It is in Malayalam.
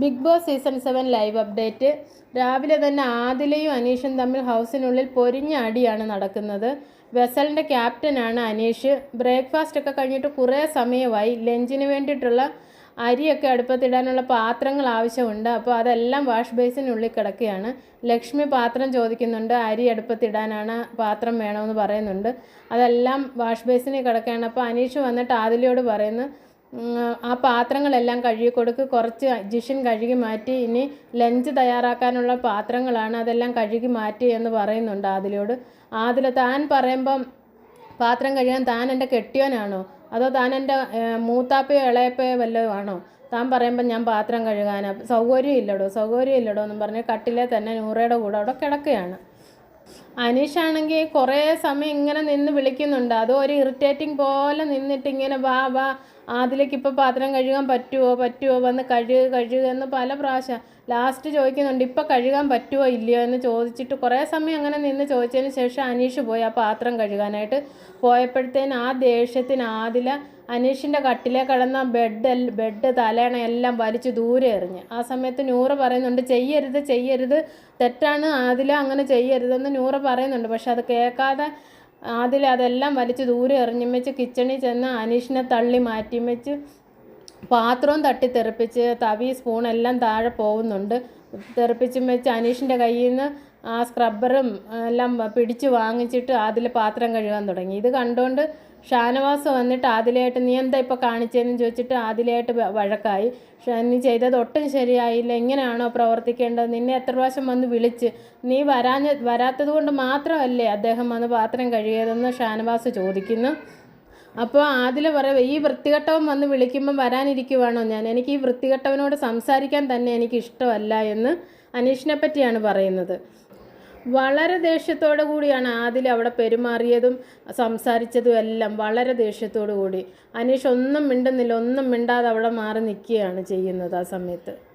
Bigg Boss season seven live update. രാവിലെ തന്നെ ആദിലയും അനീഷും തമ്മിൽ ഹൗസിനുള്ളിൽ പൊരിഞ്ഞ അടിയാണ് നടക്കുന്നത്. വെസലിന്റെ ക്യാപ്റ്റനാണ് അനീഷ്. ബ്രേക്ക്ഫാസ്റ്റ് ഒക്കെ കഴിഞ്ഞിട്ട് കുറേ സമയമായി ലഞ്ചിന് വേണ്ടിയിട്ടുള്ള അരിയൊക്കെ അടുപ്പത്തിടാനുള്ള പാത്രങ്ങൾ ആവശ്യമുണ്ട്. അപ്പോൾ അതെല്ലാം വാഷ് ബേസിനുള്ളിൽ കിടക്കുകയാണ്. ലക്ഷ്മി പാത്രം ചോദിക്കുന്നുണ്ട് അരി അടുപ്പത്തിടാനാണ് പാത്രം വേണമെന്ന് പറയുന്നുണ്ട്. അതെല്ലാം വാഷ് ബേസിനിൽ കിടക്കുകയാണ്. അപ്പോൾ അനീഷ് വന്നിട്ട് ആദിലയോട് പറയുന്നു ആ പാത്രങ്ങളെല്ലാം കഴുകി കൊടുക്ക്. കുറച്ച് ജിഷിൻ കഴുകി മാറ്റി. ഇനി ലഞ്ച് തയ്യാറാക്കാനുള്ള പാത്രങ്ങളാണ് അതെല്ലാം കഴുകി മാറ്റി എന്ന് പറയുന്നുണ്ട് ആദിലോട് ആദിൽ താൻ പറയുമ്പം പാത്രം കഴുകാൻ താൻ എന്റെ കെട്ടിയോനാണോ? അതോ താൻ എന്റെ മൂത്താപ്പയോ ഇളയപ്പയോ വല്ലതും ആണോ? താൻ പറയുമ്പം ഞാൻ പാത്രം കഴുകാനാണ് സൗകര്യം ഇല്ലടോ സൗകര്യം ഇല്ലടോ എന്നും പറഞ്ഞ് കട്ടിലെ തന്നെ നൂറയുടെ കൂടെ അവിടെ കിടക്കുകയാണ്. അനീഷാണെങ്കിൽ കുറേ സമയം ഇങ്ങനെ നിന്ന് വിളിക്കുന്നുണ്ട്. അത് ഒരു ഇറിറ്റേറ്റിംഗ് പോലെ നിന്നിട്ട് ഇങ്ങനെ വാ വാ അതിലേക്ക് ഇപ്പോൾ പാത്രം കഴുകാൻ പറ്റുമോ പറ്റുമോ വന്ന് കഴുക കഴുക എന്ന് പല പ്രാവശ്യം ലാസ്റ്റ് ചോദിക്കുന്നുണ്ട്. ഇപ്പോൾ കഴുകാൻ പറ്റുമോ ഇല്ലയോ എന്ന് ചോദിച്ചിട്ട് കുറേ സമയം അങ്ങനെ നിന്ന് ചോദിച്ചതിന് ശേഷം അനീഷ് പോയി ആ പാത്രം കഴുകാനായിട്ട്. പോയപ്പോഴത്തേന് ആ ദേഷ്യത്തിന് ആദില അനീഷിന്റെ കട്ടിലെ കിടന്ന ബെഡ് ബെഡ് തലേണ എല്ലാം വലിച്ചു ദൂരെ എറിഞ്ഞ്. ആ സമയത്ത് നൂറ് പറയുന്നുണ്ട് ചെയ്യരുത് ചെയ്യരുത്. തെറ്റാണ് ആദില അങ്ങനെ ചെയ്യരുതെന്ന് നൂറ് പറയുന്നുണ്ട്. പക്ഷെ അത് കേൾക്കാതെ ആദില അതെല്ലാം വലിച്ചു ദൂരെ എറിഞ്ഞും വെച്ച് കിച്ചണിൽ ചെന്ന് അനീഷിനെ തള്ളി മാറ്റിയും വെച്ച് പാത്രവും തട്ടി തെറിപ്പിച്ച് തവി സ്പൂൺ എല്ലാം താഴെ പോകുന്നുണ്ട് തെറിപ്പിച്ചും വെച്ച് അനീഷിന്റെ കയ്യിൽ നിന്ന് ആ സ്ക്രബ്ബറും എല്ലാം പിടിച്ച് വാങ്ങിച്ചിട്ട് അതിൽ പാത്രം കഴുകാൻ തുടങ്ങി. ഇത് കണ്ടുകൊണ്ട് ഷാനവാസ് വന്നിട്ട് ആദിലായിട്ട് നീ എന്താ ഇപ്പോൾ കാണിച്ചതെന്ന് ചോദിച്ചിട്ട് ആദിലായിട്ട് വഴക്കായി. നീ ചെയ്തത് ഒട്ടും ശരിയായില്ല. എങ്ങനെയാണോ പ്രവർത്തിക്കേണ്ടത്? നിന്നെ എത്ര പ്രാവശ്യം വന്ന് വിളിച്ച്? നീ വരാഞ്ഞ വരാത്തത് കൊണ്ട് മാത്രമല്ലേ അദ്ദേഹം വന്ന് പാത്രം കഴുകിയതെന്ന് ഷാനവാസ് ചോദിക്കുന്നു. അപ്പോൾ ആദില പറയുക ഈ വൃത്തികെട്ടവൻ വന്ന് വിളിക്കുമ്പം വരാനിരിക്കുവാണോ ഞാൻ? എനിക്ക് ഈ വൃത്തികെട്ടവനോട് സംസാരിക്കാൻ തന്നെ എനിക്ക് ഇഷ്ടമല്ല എന്ന് അനീഷിനെ പറ്റിയാണ് പറയുന്നത്. വളരെ ദേഷ്യത്തോടു കൂടിയാണ് ആദിൽ അവിടെ പെരുമാറിയതും സംസാരിച്ചതും എല്ലാം വളരെ ദേഷ്യത്തോടു കൂടി. അനീഷ് ഒന്നും മിണ്ടുന്നില്ല ഒന്നും മിണ്ടാതെ അവിടെ മാറി നിൽക്കുകയാണ് ചെയ്യുന്നത് ആ സമയത്ത്.